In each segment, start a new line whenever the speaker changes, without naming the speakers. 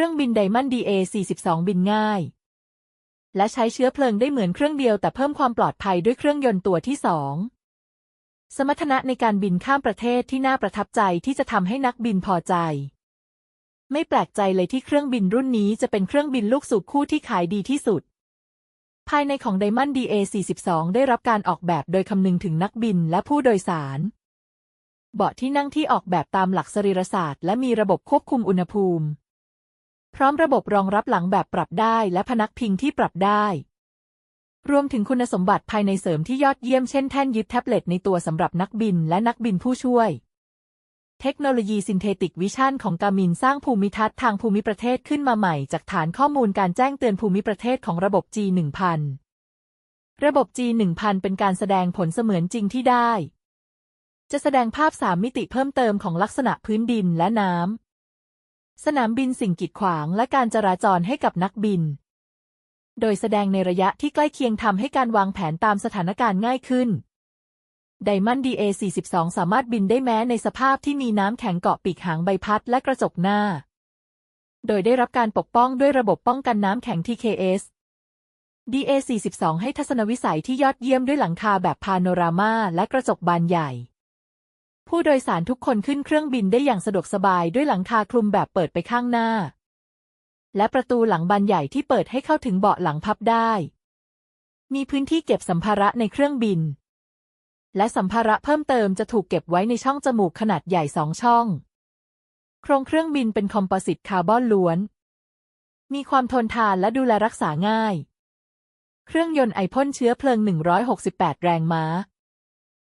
รื่องบินไดมอนด์ DA-42 บินง่าย และใช้เชื้อเพลิงได้เหมือนเครื่องเดียวแต่เพิ่มความปลอดภัยด้วยเครื่องยนต์ตัวที่สองสมรรถนะในการบินข้ามประเทศที่น่าประทับใจที่จะทำให้นักบินพอใจ ไม่แปลกใจเลยที่เครื่องบินรุ่นนี้จะเป็นเครื่องบินลูกสูบคู่ที่ขายดีที่สุด ภายในของ Diamond DA42 ได้รับการออกแบบโดยคำนึงถึงนักบินและผู้โดยสาร เบาะที่นั่งที่ออกแบบตามหลักสรีรศาสตร์ และมีระบบควบคุมอุณหภูมิ พร้อมระบบรองรับหลังแบบปรับได้และพนักพิงที่ปรับได้ รวมถึงคุณสมบัติภายในเสริมที่ยอดเยี่ยมเช่นแท่นยึดแท็บเล็ตในตัวสำหรับนักบินและนักบินผู้ช่วย เทคโนโลยีซินเทติกวิชั่นของกามินสร้างภูมิทัศน์ทางภูมิประเทศขึ้นมาใหม่ จากฐานข้อมูลการแจ้งเตือนภูมิประเทศของระบบ G1000 ระบบ G1000 เป็นการแสดงผลเสมือนจริงที่ได้ จะแสดงภาพสามมิติเพิ่มเติมของลักษณะพื้นดินและน้ำ สนามบินสิ่งกีดขวางและการจราจรให้กับนักบิน โดยแสดงในระยะที่ใกล้เคียงทำให้การวางแผนตามสถานการณ์ง่ายขึ้น Diamond DA42 สามารถบินได้แม้ในสภาพที่มีน้ำแข็งเกาะปีกหางใบพัดและกระจกหน้า โดยได้รับการปกป้องด้วยระบบป้องกันน้ำแข็ง TKS DA42 ให้ทัศนวิสัยที่ยอดเยี่ยมด้วยหลังคาแบบพาโนรามาและกระจกบานใหญ่ ผู้โดยสารทุกคนขึ้นเครื่องบินได้อย่างสะดวกสบายด้วยหลังคาคลุมแบบเปิดไปข้างหน้า และประตูหลังบานใหญ่ที่เปิดให้เข้าถึงเบาะหลังพับได้ มีพื้นที่เก็บสัมภาระในเครื่องบิน และสัมภาระเพิ่มเติมจะถูกเก็บไว้ในช่องจมูกขนาดใหญ่สองช่อง โครงเครื่องบินเป็นคอมโพสิตคาร์บอนล้วน มีความทนทานและดูแลรักษาง่าย เครื่องยนต์ไอพ่นเชื้อเพลิง 168 แรงม้า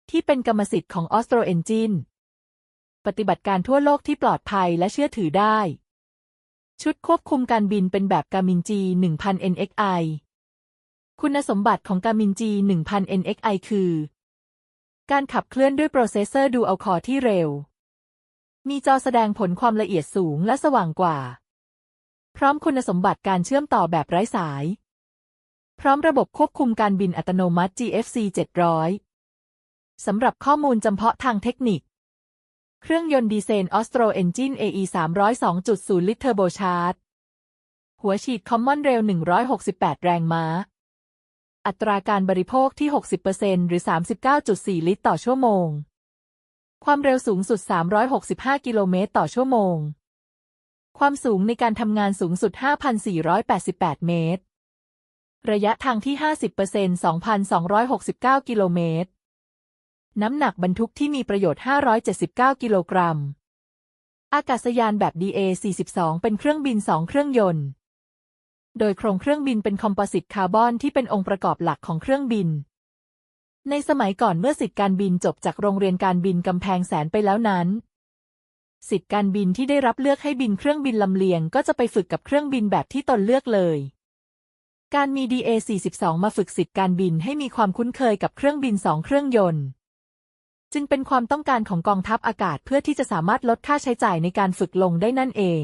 ที่เป็นกรรมสิทธิ์ของออสโตรเอนจินปฏิบัติการทั่วโลกที่ปลอดภัยและเชื่อถือได้ ชุดควบคุมการบินเป็นแบบกามิน G 1000 NXI คุณสมบัติของกามิน G 1000 NXI คือ การขับเคลื่อนด้วยโปรเซสเซอร์ดูเอาคอที่เร็ว มีจอแสดงผลความละเอียดสูงและสว่างกว่า พร้อมคุณสมบัติการเชื่อมต่อแบบไร้สาย พร้อมระบบควบคุมการบินอัตโนมัติ GFC 700 สำหรับข้อมูลจำเพาะทางเทคนิค เครื่องยนต์ดีเซลออสโตรเอนจิน AE 302.0 ลิตรเทอร์โบชาร์จ หัวฉีดคอมมอนเรล 168 แรงม้า อัตราการบริโภคที่ 60%หรือ 39.4 ลิตรต่อชั่วโมง ความเร็วสูงสุด 365 กิโลเมตรต่อชั่วโมง ความสูงในการทำงานสูงสุด 5,488 เมตร ระยะทางที่ 50% 2,269 กิโลเมตร น้ำหนักบรรทุกที่มีประโยชน์ 579 กิโลกรัม อากาศยานแบบ DA42 เป็นเครื่องบิน2เครื่องยนต์ โดยโครงเครื่องบินเป็นคอมโพสิตคาร์บอนที่เป็นองค์ประกอบหลักของเครื่องบิน ในสมัยก่อนเมื่อสิทธิการบินจบจากโรงเรียนการบินกำแพงแสนไปแล้วนั้น สิทธิการบินที่ได้รับเลือกให้บินเครื่องบินลำเลียงก็จะไปฝึกกับเครื่องบินแบบที่ตนเลือกเลยการมี DA42 มาฝึกสิทธิการบินให้มีความคุ้นเคยกับเครื่องบินสองเครื่องยนต์ จึงเป็นความต้องการของกองทัพอากาศเพื่อที่จะสามารถลดค่าใช้จ่ายในการฝึกลงได้นั่นเอง